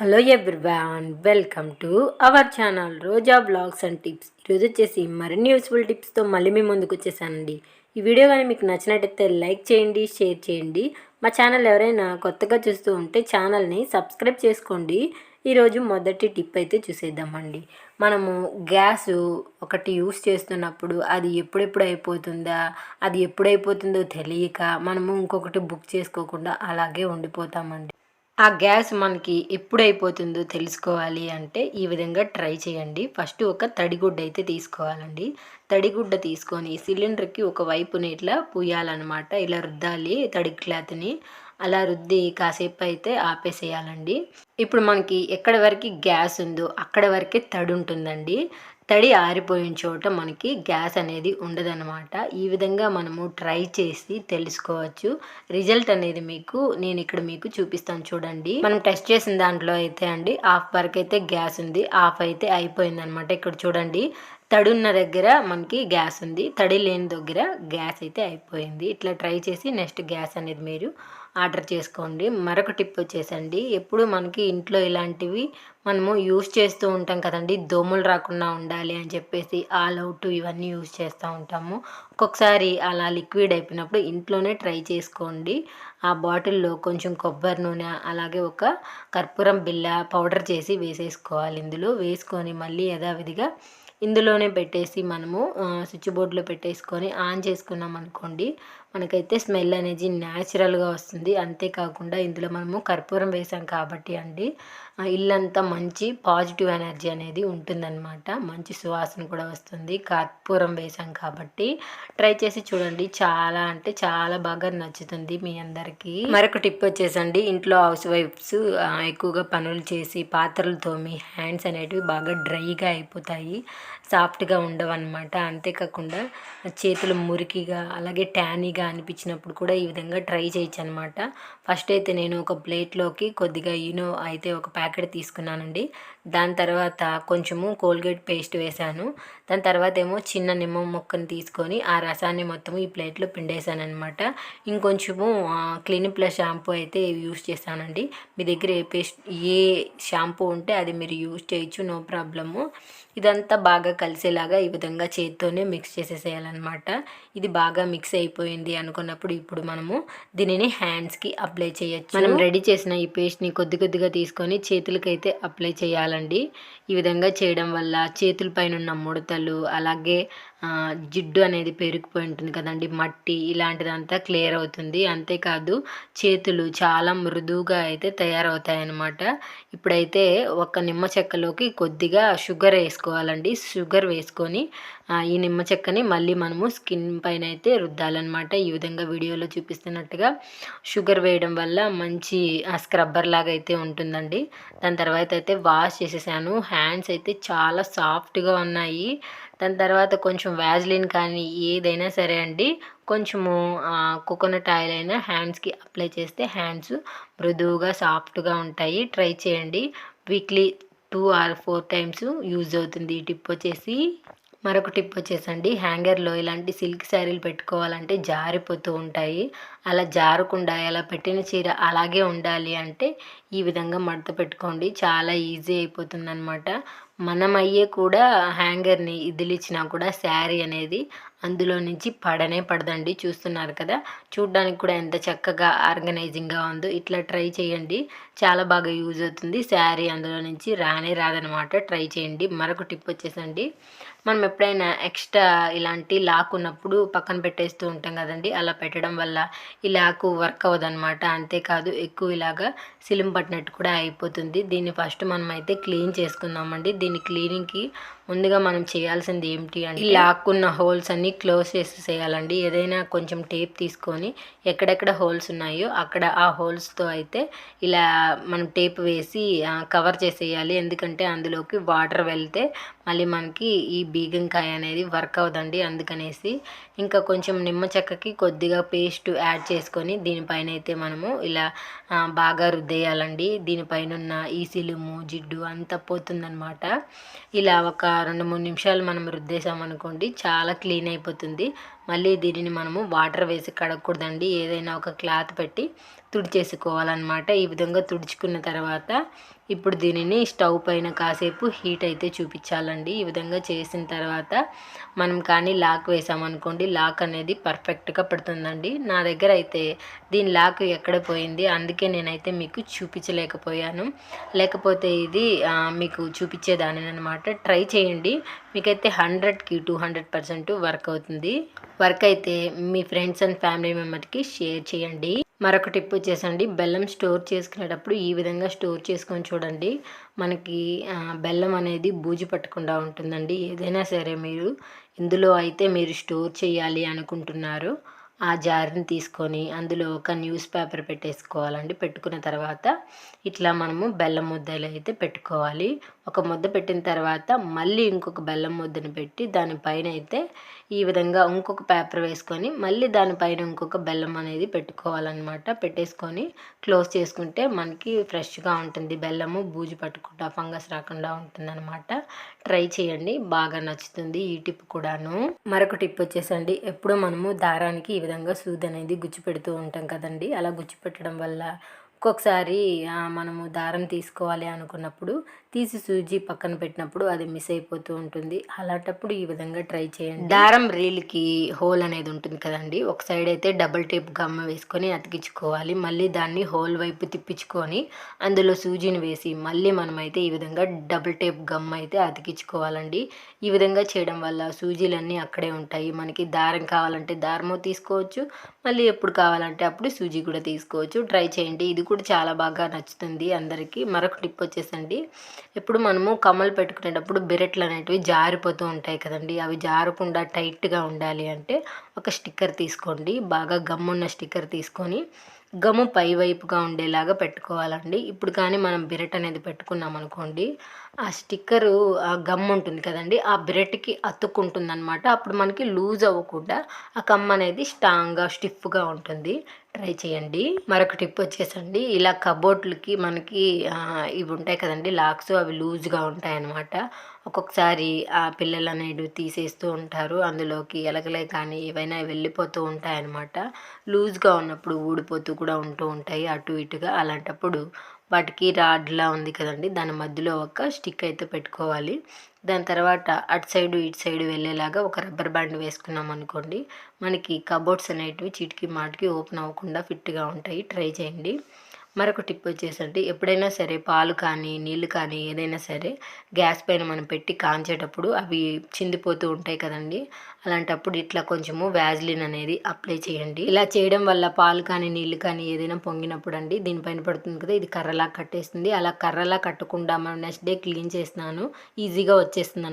Hello everyone welcome to our channel Roja vlogs and tips. ఈరోజు వచ్చేసి మరిన్ని useful టిప్స్తో మళ్ళీ మీ ముందుకు వచ్చేసానండి. ఈ వీడియో కానీ మీకు నచ్చినట్టయితే లైక్ చేయండి షేర్ చేయండి. మా ఛానల్ ఎవరైనా కొత్తగా చూస్తూ ఉంటే ఛానల్ని సబ్స్క్రైబ్ చేసుకోండి. ఈరోజు మొదటి టిప్ అయితే చూసేద్దామండి. మనము గ్యాస్ ఒకటి యూస్ చేస్తున్నప్పుడు అది ఎప్పుడెప్పుడు అయిపోతుందా అది ఎప్పుడైపోతుందో తెలియక మనము ఇంకొకటి బుక్ చేసుకోకుండా అలాగే ఉండిపోతామండి. ఆ గ్యాస్ మనకి ఎప్పుడు అయిపోతుందో తెలుసుకోవాలి అంటే ఈ విధంగా ట్రై చేయండి. ఫస్ట్ ఒక తడిగుడ్డ అయితే తీసుకోవాలండి. తడిగుడ్డ తీసుకొని సిలిండర్కి ఒక వైపున ఇట్లా పూయాలన్నమాట. ఇలా రుద్దాలి తడి క్లాత్ని. అలా రుద్ది కాసేపు అయితే ఆపేసేయాలండి. ఇప్పుడు మనకి ఎక్కడ వరకు గ్యాస్ ఉందో అక్కడ వరకే తడి ఉంటుందండి. తడి ఆరిపోయిన చోట మనకి గ్యాస్ అనేది ఉండదన్నమాట. ఈ విధంగా మనము ట్రై చేసి తెలుసుకోవచ్చు. రిజల్ట్ అనేది మీకు నేను ఇక్కడ మీకు చూపిస్తాను చూడండి. మనం టెస్ట్ చేసిన దాంట్లో అయితే అండి హాఫ్ వరకు అయితే గ్యాస్ ఉంది హాఫ్ అయితే అయిపోయింది అనమాట ఇక్కడ చూడండి. తడి ఉన్న దగ్గర మనకి గ్యాస్ ఉంది తడి లేని దగ్గర గ్యాస్ అయితే అయిపోయింది. ఇట్లా ట్రై చేసి నెక్స్ట్ గ్యాస్ అనేది మీరు ఆర్డర్ చేసుకోండి. మరొక టిప్ వచ్చేసండి. ఎప్పుడు మనకి ఇంట్లో ఇలాంటివి మనము యూస్ చేస్తూ ఉంటాం కదండి. దోమలు రాకుండా ఉండాలి అని చెప్పేసి ఆల్ అవుట్ ఇవన్నీ యూస్ చేస్తూ ఉంటాము. ఒక్కొక్కసారి అలా లిక్విడ్ అయిపోయినప్పుడు ఇంట్లోనే ట్రై చేసుకోండి. ఆ బాటిల్లో కొంచెం కొబ్బరి నూనె అలాగే ఒక కర్పూరం బిల్ల పౌడర్ చేసి వేసేసుకోవాలి. ఇందులో వేసుకొని మళ్ళీ యథావిధిగా ఇందులోనే పెట్టేసి మనము స్విచ్ బోర్డులో పెట్టేసుకొని ఆన్ చేసుకున్నాం అనుకోండి మనకైతే స్మెల్ అనేది న్యాచురల్గా వస్తుంది. అంతేకాకుండా ఇందులో మనము కర్పూరం వేసాం కాబట్టి అండి ఇల్లంతా మంచి పాజిటివ్ ఎనర్జీ అనేది ఉంటుందన్నమాట. మంచి సువాసన కూడా వస్తుంది. కర్పూరం వేసాం కాబట్టి ట్రై చేసి చూడండి. చాలా అంటే చాలా బాగా నచ్చుతుంది మీ అందరికీ. మరొక టిప్ వచ్చేసండి. ఇంట్లో హౌస్ వైఫ్స్ ఎక్కువగా పనులు చేసి పాత్రలు తోమి హ్యాండ్స్ అనేటివి బాగా డ్రైగా అయిపోతాయి. సాఫ్ట్గా ఉండవన్నమాట. అంతేకాకుండా చేతులు మురికిగా అలాగే ట్యానీగా అనిపించినప్పుడు కూడా ఈ విధంగా ట్రై చేయొచ్చు అనమాట ఫస్ట్ అయితే నేను ఒక ప్లేట్లోకి కొద్దిగా ఈనో అయితే ఒక ప్యాకెట్ తీసుకున్నానండి. దాని తర్వాత కొంచెము కోల్గేట్ పేస్ట్ వేశాను. దాని తర్వాత ఏమో చిన్న నిమ్మ మొక్కను తీసుకొని ఆ రసాన్ని మొత్తం ఈ ప్లేట్లో పిండేశాను అనమాట ఇంకొంచెము క్లీన్ ప్లస్ షాంపూ అయితే యూస్ చేశానండి. మీ దగ్గర ఏ పేస్ట్ ఏ షాంపూ ఉంటే అది మీరు యూస్ చేయొచ్చు నో ప్రాబ్లము. ఇదంతా బాగా కలిసేలాగా ఈ విధంగా చేతితోనే మిక్స్ చేసేసేయాలన్నమాట. ఇది బాగా మిక్స్ అయిపోయింది అనుకున్నప్పుడు ఇప్పుడు మనము దీనిని హ్యాండ్స్కి అప్లై అప్లై చేయొచ్చు. మనం రెడీ చేసిన ఈ పేస్ట్ని కొద్ది కొద్దిగా తీసుకొని చేతులకైతే అప్లై చేయాలండి. ఈ విధంగా చేయడం వల్ల చేతుల పైన ఉన్న ముడతలు అలాగే జిడ్డు అనేది పెరిగిపోయి ఉంటుంది కదండి మట్టి ఇలాంటిదంతా క్లియర్ అవుతుంది. అంతేకాదు చేతులు చాలా మృదువుగా అయితే తయారవుతాయి అన్నమాట ఇప్పుడైతే ఒక నిమ్మ చెక్కలోకి కొద్దిగా షుగర్ వేసుకోవాలండి. షుగర్ వేసుకొని ఈ నిమ్మ చెక్కని మళ్ళీ మనము స్కిన్ పైన అయితే రుద్దాలన్నమాట. ఈ విధంగా వీడియోలో చూపిస్తున్నట్టుగా షుగర్ వేయడం వల్ల మంచి స్క్రబ్బర్ లాగా అయితే ఉంటుందండి. దాని తర్వాత అయితే వాష్ చేసేసాను. హ్యాండ్స్ అయితే చాలా సాఫ్ట్గా ఉన్నాయి. దాని తర్వాత కొంచెం వ్యాజ్లిన్ కానీ ఏదైనా సరే అండి. కొంచెము కోకోనట్ ఆయిల్ అయినా హ్యాండ్స్కి అప్లై చేస్తే హ్యాండ్స్ మృదువుగా సాఫ్ట్గా ఉంటాయి. ట్రై చేయండి. Weekly two or four times use అవుతుంది ఈ టిప్ వచ్చేసి. మరొక టిప్ వచ్చేసండి. హ్యాంగర్లో ఇలాంటి సిల్క్ శారీలు పెట్టుకోవాలంటే జారిపోతూ ఉంటాయి. అలా జారకుండా అలా పెట్టిన చీర అలాగే ఉండాలి అంటే ఈ విధంగా మడత పెట్టుకోండి. చాలా ఈజీ అయిపోతుంది అనమాట మనం అయ్యే కూడా హ్యాంగర్ని ఇదిలిచ్చినా కూడా శారీ అనేది అందులో నుంచి పడనే పడదండి. చూస్తున్నారు కదా? చూడ్డానికి కూడా ఎంత చక్కగా ఆర్గనైజింగ్గా ఉందో ఇట్లా ట్రై చేయండి. చాలా బాగా యూజ్ అవుతుంది. శారీ అందులో నుంచి రానే రాదనమాట ట్రై చేయండి. మరొక టిప్ వచ్చేసండి. మనం ఎప్పుడైనా ఎక్స్ట్రా ఇలాంటి లాక్ ఉన్నప్పుడు పక్కన పెట్టేస్తూ ఉంటాం కదండి. అలా పెట్టడం వల్ల ఈ లాకు వర్క్ అవ్వదనమాట అంతేకాదు ఎక్కువ ఇలాగా సిలింప పట్టినట్టు కూడా అయిపోతుంది. దీన్ని ఫస్ట్ మనం అయితే క్లీన్ చేసుకుందామండి. దీని క్లీనింగ్కి ముందుగా మనం చేయాల్సింది ఏమిటి అంటే లాక్కున్న హోల్స్ అన్నీ క్లోజ్ చేసేసేయాలండి ఏదైనా కొంచెం టేప్ తీసుకొని ఎక్కడెక్కడ హోల్స్ ఉన్నాయో అక్కడ ఆ హోల్స్తో అయితే ఇలా మనం టేప్ వేసి కవర్ చేసేయాలి. ఎందుకంటే అందులోకి వాటర్ వెళ్తే మళ్ళీ మనకి ఈ బీగంకాయ అనేది వర్క్ అవ్వదండి. అందుకనేసి ఇంకా కొంచెం నిమ్మ చెక్కకి కొద్దిగా పేస్ట్ యాడ్ చేసుకొని దీనిపైన అయితే మనము ఇలా బాగా రుద్దేయాలండి. దీనిపైన ఉన్న ఈ సిలుము జిడ్డు అంతా పోతుందనమాట ఇలా ఒక రెండు మూడు నిమిషాలు మనం రుద్దేసామనుకోండి చాలా క్లీన్ అయిపోతుంది. మళ్ళీ దీనిని మనము వాటర్ వేసి కడగకూడదండి. ఏదైనా ఒక క్లాత్ పెట్టి తుడిచేసుకోవాలన్నమాట. ఈ విధంగా తుడుచుకున్న తర్వాత ఇప్పుడు దీనిని స్టవ్ పైన కాసేపు హీట్ అయితే చూపించాలండి. ఈ విధంగా చేసిన తర్వాత మనం కానీ లాక్ వేసామనుకోండి లాక్ అనేది పర్ఫెక్ట్గా పడుతుందండి. నా దగ్గర అయితే దీని లాక్ ఎక్కడ పోయింది? అందుకే నేనైతే మీకు చూపించలేకపోయాను. లేకపోతే ఇది మీకు చూపించేదాని అనమాట ట్రై చేయండి. మీకైతే హండ్రెడ్కి టూ హండ్రెడ్ పర్సెంట్ వర్క్ అవుతుంది. వర్క్ అయితే మీ ఫ్రెండ్స్ అండ్ ఫ్యామిలీ మెంబర్కి షేర్ చేయండి. మరొక టిప్ వచ్చేసండి. బెల్లం స్టోర్ చేసుకునేటప్పుడు ఈ విధంగా స్టోర్ చేసుకొని చూడండి. మనకి బెల్లం అనేది బూజు పట్టకుండా ఉంటుందండి. ఏదైనా సరే మీరు ఇందులో అయితే మీరు స్టోర్ చేయాలి అనుకుంటున్నారు. ఆ జార్ని తీసుకొని అందులో ఒక న్యూస్ పేపర్ పెట్టేసుకోవాలండి. పెట్టుకున్న తర్వాత ఇట్లా మనము బెల్లం ముద్దలు అయితే పెట్టుకోవాలి. ఒక ముద్ద పెట్టిన తర్వాత మళ్ళీ ఇంకొక బెల్లం ముద్దను పెట్టి దానిపైన అయితే ఈ విధంగా ఇంకొక పేపర్ వేసుకొని మళ్ళీ దానిపైన ఇంకొక బెల్లం అనేది పెట్టుకోవాలన్నమాట. పెట్టేసుకొని క్లోజ్ చేసుకుంటే మనకి ఫ్రెష్గా ఉంటుంది. బెల్లము బూజు పట్టకుండా ఫంగస్ రాకుండా ఉంటుంది ట్రై చేయండి. బాగా నచ్చుతుంది ఈ టిప్ కూడాను. మరొక టిప్ వచ్చేసండి. ఎప్పుడు మనము దారానికి ఈ విధంగా సూది అనేది గుచ్చి పెడుతూ ఉంటాం కదండి. అలా గుచ్చి పెట్టడం వల్ల ఒక్కొక్కసారి మనము దారం తీసుకోవాలి అనుకున్నప్పుడు తీసి సూజీ పక్కన పెట్టినప్పుడు అది మిస్ అయిపోతూ ఉంటుంది. అలాంటప్పుడు ఈ విధంగా ట్రై చేయండి. దారం రీల్కి హోల్ అనేది ఉంటుంది కదండి ఒక సైడ్ అయితే డబుల్ టేప్ గమ్మ వేసుకొని అతికించుకోవాలి. మళ్ళీ దాన్ని హోల్ వైపు తిప్పించుకొని అందులో సూజీని వేసి మళ్ళీ మనమైతే ఈ విధంగా డబుల్ టేప్ గమ్ అయితే అతికించుకోవాలండి. ఈ విధంగా చేయడం వల్ల సూజీలన్నీ అక్కడే ఉంటాయి. మనకి దారం కావాలంటే దారము తీసుకోవచ్చు మళ్ళీ ఎప్పుడు కావాలంటే అప్పుడు సూజీ కూడా తీసుకోవచ్చు. ట్రై చేయండి. ఇది కూడా చాలా బాగా నచ్చుతుంది అందరికీ. మరొక టిప్ వచ్చేసండి ఎప్పుడు మనము కమ్మలు పెట్టుకునేటప్పుడు బిరెట్లు అనేటివి జారిపోతూ ఉంటాయి కదండి. అవి జారకుండా టైట్గా ఉండాలి అంటే ఒక స్టిక్కర్ తీసుకోండి. బాగా గమ్మున్న స్టిక్కర్ తీసుకొని గము పై వైపుగా ఉండేలాగా పెట్టుకోవాలండి. ఇప్పుడు కానీ మనం బిరెట్ అనేది పెట్టుకున్నాం అనుకోండి ఆ స్టిక్కరు ఆ గమ్ ఉంటుంది కదండి ఆ బిరెట్కి అతుక్కుంటుంది అనమాట అప్పుడు మనకి లూజ్ అవ్వకుండా ఆ కమ్ అనేది స్ట్రాంగ్గా స్టిఫ్గా ఉంటుంది. ట్రై చేయండి. మరొక టిప్ వచ్చేసండి. ఇలా కబోర్డ్లకి మనకి ఇవి ఉంటాయి కదండి లాక్స్ అవి లూజ్గా ఉంటాయి అన్నమాట ఒక్కొక్కసారి ఆ పిల్లలు అనేవి తీసేస్తూ ఉంటారు. అందులోకి ఎలకలే కానీ ఏవైనా వెళ్ళిపోతూ ఉంటాయన్నమాట. లూజ్గా ఉన్నప్పుడు ఊడిపోతూ కూడా ఉంటూ ఉంటాయి అటు ఇటుగా. అలాంటప్పుడు వాటికి రాడ్లా ఉంది కదండి. దాని మధ్యలో ఒక స్టిక్ అయితే పెట్టుకోవాలి. దాని తర్వాత అటు సైడు ఇటు సైడు వెళ్ళేలాగా ఒక రబ్బర్ బ్యాండ్ వేసుకున్నాం అనుకోండి. మనకి కబోర్డ్స్ అనేటివి చిటికి మాటికి ఓపెన్ అవ్వకుండా ఫిట్గా ఉంటాయి. ట్రై చేయండి. మరొక టిప్ వచ్చేసండి ఎప్పుడైనా సరే పాలు కానీ నీళ్ళు కానీ ఏదైనా సరే గ్యాస్ పైన మనం పెట్టి కాంచేటప్పుడు అవి చిందిపోతూ ఉంటాయి కదండి. అలాంటప్పుడు ఇట్లా కొంచెము వ్యాజ్లిన్ అనేది అప్లై చేయండి. ఇలా చేయడం వల్ల పాలు కానీ నీళ్ళు కానీ ఏదైనా పొంగినప్పుడు అండి దీనిపైన పడుతుంది కదా ఇది కర్రలా కట్టేస్తుంది. అలా కర్రలా కట్టకుండా మనం నెక్స్ట్ డే క్లీన్ చేస్తున్నాను ఈజీగా వచ్చేస్తుంది